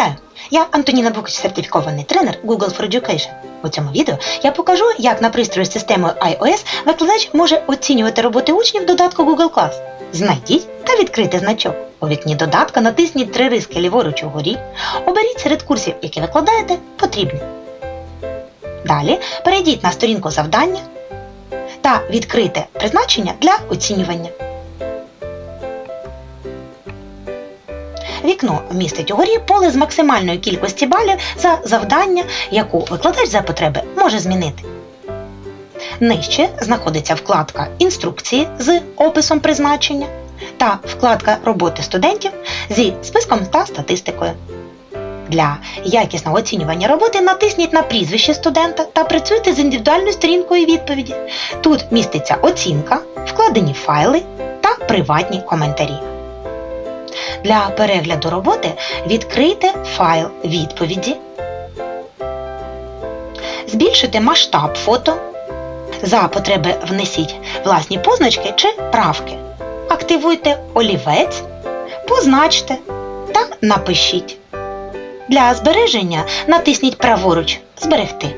Вітаю! Я Антоніна Букич, сертифікований тренер Google for Education. У цьому відео я покажу, як на пристрої з системою iOS викладач може оцінювати роботи учнів додатку Google Class. Знайдіть та відкрийте значок. У вікні додатка натисніть три риски ліворуч угорі. Оберіть серед курсів, які викладаєте, потрібні. Далі перейдіть на сторінку завдання та відкрийте призначення для оцінювання. Вікно містить угорі поле з максимальною кількості балів за завдання, яку викладач за потреби може змінити. Нижче знаходиться вкладка Інструкції з описом призначення та вкладка роботи студентів зі списком та статистикою. Для якісного оцінювання роботи натисніть на прізвище студента та працюйте з індивідуальною сторінкою відповіді. Тут міститься оцінка, вкладені файли та приватні коментарі. Для перегляду роботи відкрийте файл відповіді, збільшити масштаб фото. За потреби внесіть власні позначки чи правки. Активуйте олівець, позначте та напишіть. Для збереження натисніть праворуч Зберегти.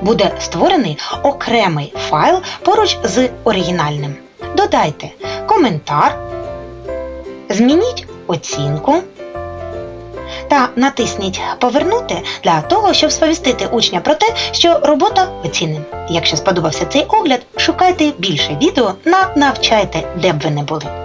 Буде створений окремий файл поруч з оригінальним. Додайте коментар, змініть оцінку та натисніть Повернути для того, щоб сповістити учня про те, що робота оцінена. Якщо сподобався цей огляд, шукайте більше відео на навчайте, де б ви не були.